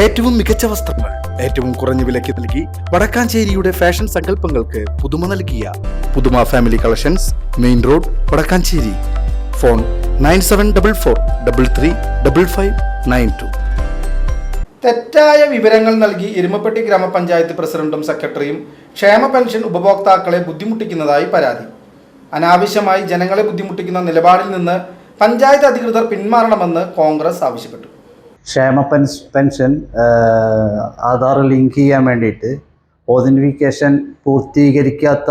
ഏറ്റവും മികച്ച വസ്ത്രങ്ങൾ ഏറ്റവും കുറഞ്ഞ വിലയ്ക്ക് നൽകി വടക്കാഞ്ചേരിയുടെ ഫാഷൻ സങ്കല്പങ്ങൾക്ക് പുതുമ നൽകിയ പുതുമ family collections main road Vadakkanchery. Phone nine seven double four double three double five nine two. തെറ്റായ വിവരങ്ങൾ നൽകി എരുമപ്പെട്ടി ഗ്രാമപഞ്ചായത്ത് പ്രസിഡന്റും സെക്രട്ടറിയും ക്ഷേമ പെൻഷൻ ഉപഭോക്താക്കളെ ബുദ്ധിമുട്ടിക്കുന്നതായി പരാതി. അനാവശ്യമായി ജനങ്ങളെ ബുദ്ധിമുട്ടിക്കുന്ന നിലപാടിൽ നിന്ന് പഞ്ചായത്ത് അധികൃതർ പിന്മാറണമെന്ന് കോൺഗ്രസ് ആവശ്യപ്പെട്ടു. ക്ഷേമ പെൻസ് പെൻഷൻ ആധാർ ലിങ്ക് ചെയ്യാൻ വേണ്ടിയിട്ട് ഓതന്റിഫിക്കേഷൻ പൂർത്തീകരിക്കാത്ത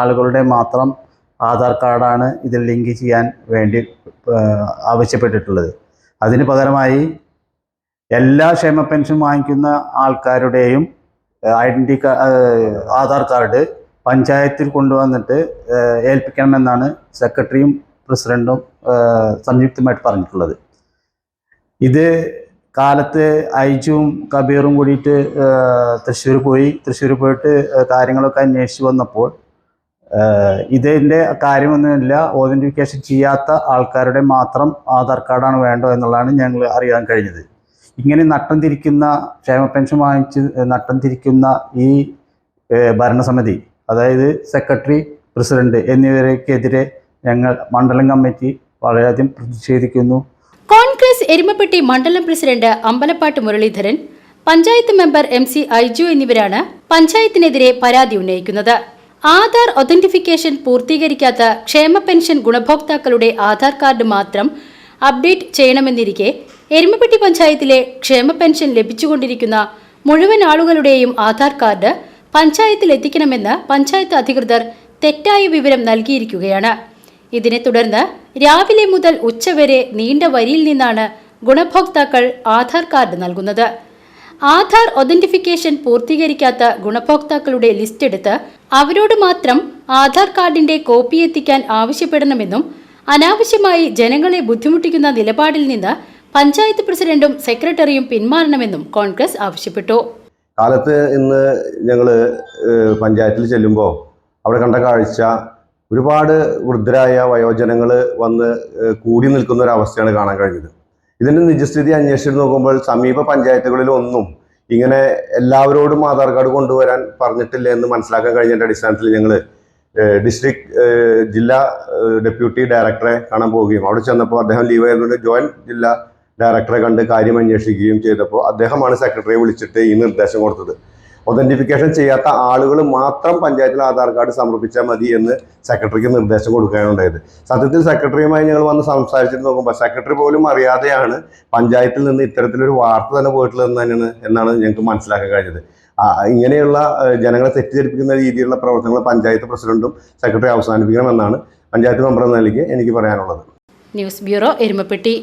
ആളുകളുടെ മാത്രം ആധാർ കാർഡാണ് ഇതിൽ ലിങ്ക് ചെയ്യാൻ വേണ്ടി ആവശ്യപ്പെട്ടിട്ടുള്ളത്. അതിന് പകരമായി എല്ലാ ക്ഷേമ പെൻഷൻ വാങ്ങിക്കുന്ന ആൾക്കാരുടെയും ഐഡന്റി ആധാർ കാർഡ് പഞ്ചായത്തിൽ കൊണ്ടുവന്നിട്ട് ഏൽപ്പിക്കണമെന്നാണ് സെക്രട്ടറിയും പ്രസിഡന്റും സംയുക്തമായിട്ട് പറഞ്ഞിട്ടുള്ളത്. ഇത് കാലത്ത് അയച്ചും കബീറും കൂടിയിട്ട് തൃശ്ശൂർ പോയി. തൃശ്ശൂർ പോയിട്ട് കാര്യങ്ങളൊക്കെ അന്വേഷിച്ച് വന്നപ്പോൾ ഇതിന്റെ കാര്യമൊന്നുമില്ല. ഓതന്റിഫിക്കേഷൻ ചെയ്യാത്ത ആൾക്കാരുടെ മാത്രം ആധാർ കാർഡാണ് വേണ്ടത് എന്നുള്ളതാണ് ഞങ്ങൾ അറിയാൻ കഴിഞ്ഞത്. ഇങ്ങനെ നട്ടം തിരിക്കുന്ന ക്ഷേമ പെൻഷൻ വാങ്ങിച്ച് നട്ടം തിരിക്കുന്ന ഈ ഭരണസമിതി അതായത് സെക്രട്ടറി പ്രസിഡന്റ് എന്നിവരേക്കെതിരെ ഞങ്ങൾ മണ്ഡലം കമ്മിറ്റി വളരെയധികം പ്രതിഷേധിക്കുന്നു. കോൺഗ്രസ് എരുമപ്പെട്ടി മണ്ഡലം president Ambalappattu Muraleedharan panchayat member M C Aiju എന്നിവരാണ് പഞ്ചായത്തിനെതിരെ പരാതി ഉന്നയിക്കുന്നത്. ആധാർ ഒതന്റിഫിക്കേഷൻ പൂർത്തീകരിക്കാത്ത ക്ഷേമ പെൻഷൻ ഗുണഭോക്താക്കളുടെ ആധാർ കാർഡ് മാത്രം അപ്ഡേറ്റ് ചെയ്യണമെന്നിരിക്കെ എരുമപ്പെട്ടി പഞ്ചായത്തിലെ ക്ഷേമ പെൻഷൻ ലഭിച്ചുകൊണ്ടിരിക്കുന്ന മുഴുവൻ ആളുകളുടെയും ആധാർ കാർഡ് പഞ്ചായത്തിൽ എത്തിക്കണമെന്ന് പഞ്ചായത്ത് അധികൃതർ തെറ്റായ വിവരം നൽകിയിരിക്കുകയാണ്. ഇതിനെ തുടർന്ന് രാവിലെ മുതൽ ഉച്ചവരെ നീണ്ട വരിയിൽ നിന്നാണ് ഗുണഭോക്താക്കൾ ആധാർ കാർഡ് നൽകുന്നത്. ആധാർ ഒതന്റിഫിക്കേഷൻ പൂർത്തീകരിക്കാത്ത ഗുണഭോക്താക്കളുടെ ലിസ്റ്റ് എടുത്ത് അവരോട് മാത്രം ആധാർ കാർഡിന്റെ കോപ്പി എത്തിക്കാൻ ആവശ്യപ്പെടണമെന്നും അനാവശ്യമായി ജനങ്ങളെ ബുദ്ധിമുട്ടിക്കുന്ന നിലപാടിൽ നിന്ന് പഞ്ചായത്ത് പ്രസിഡന്റും സെക്രട്ടറിയും പിന്മാറണമെന്നും കോൺഗ്രസ് ആവശ്യപ്പെട്ടു. കാലത്ത് ഇന്ന് ഞങ്ങൾ പഞ്ചായത്തിൽ ചെല്ലുമ്പോൾ അവിടെ കണ്ട കാഴ്ച ഒരുപാട് വൃദ്ധരായ വയോജനങ്ങൾ വന്ന് കൂടി നിൽക്കുന്ന ഒരു അവസ്ഥയാണ് കാണാൻ കഴിഞ്ഞത്. ഇതിന്റെ നിജസ്ഥിതി അന്വേഷിച്ച് നോക്കുമ്പോൾ സമീപ പഞ്ചായത്തുകളിലൊന്നും ഇങ്ങനെ എല്ലാവരോടും ആധാർ കാർഡ് കൊണ്ടുവരാൻ പറഞ്ഞിട്ടില്ല എന്ന് മനസ്സിലാക്കാൻ കഴിഞ്ഞതിന്റെ അടിസ്ഥാനത്തിൽ ഞങ്ങൾ ഡിസ്ട്രിക്ട് ജില്ലാ ഡെപ്യൂട്ടി ഡയറക്ടറെ കാണാൻ പോവുകയും അവിടെ ചെന്നപ്പോൾ അദ്ദേഹം ലീവ് ആയതുകൊണ്ട് ജോയിന്റ് ജില്ലാ ഡയറക്ടറെ കണ്ട് കാര്യം അന്വേഷിക്കുകയും ചെയ്തപ്പോൾ അദ്ദേഹമാണ് സെക്രട്ടറിയെ വിളിച്ചിട്ട് ഈ നിർദ്ദേശം കൊടുത്തത്. ഒതന്റിഫിക്കേഷൻ ചെയ്യാത്ത ആളുകൾ മാത്രം പഞ്ചായത്തിൽ ആധാർ കാർഡ് സമർപ്പിച്ചാൽ മതി എന്ന് സെക്രട്ടറിക്ക് നിർദ്ദേശം കൊടുക്കാനുണ്ടായത് സത്യത്തിൽ സെക്രട്ടറിയുമായി ഞങ്ങൾ വന്ന് സംസാരിച്ചിട്ട് നോക്കുമ്പോൾ സെക്രട്ടറി പോലും അറിയാതെയാണ് പഞ്ചായത്തിൽ നിന്ന് ഇത്തരത്തിലൊരു വാർത്ത തന്നെ പോയിട്ടുള്ളത് തന്നെയാണ് എന്നാണ് ഞങ്ങൾക്ക് മനസ്സിലാക്കാൻ കഴിഞ്ഞത്. ഇങ്ങനെയുള്ള ജനങ്ങളെ തെറ്റിദ്ധരിപ്പിക്കുന്ന രീതിയിലുള്ള പ്രവർത്തനങ്ങൾ പഞ്ചായത്ത് പ്രസിഡന്റും സെക്രട്ടറി അവസാനിപ്പിക്കണമെന്നാണ് പഞ്ചായത്ത് മെമ്പർ എന്ന നിലയ്ക്ക് എനിക്ക് പറയാനുള്ളത്. News bureau Erumapetty.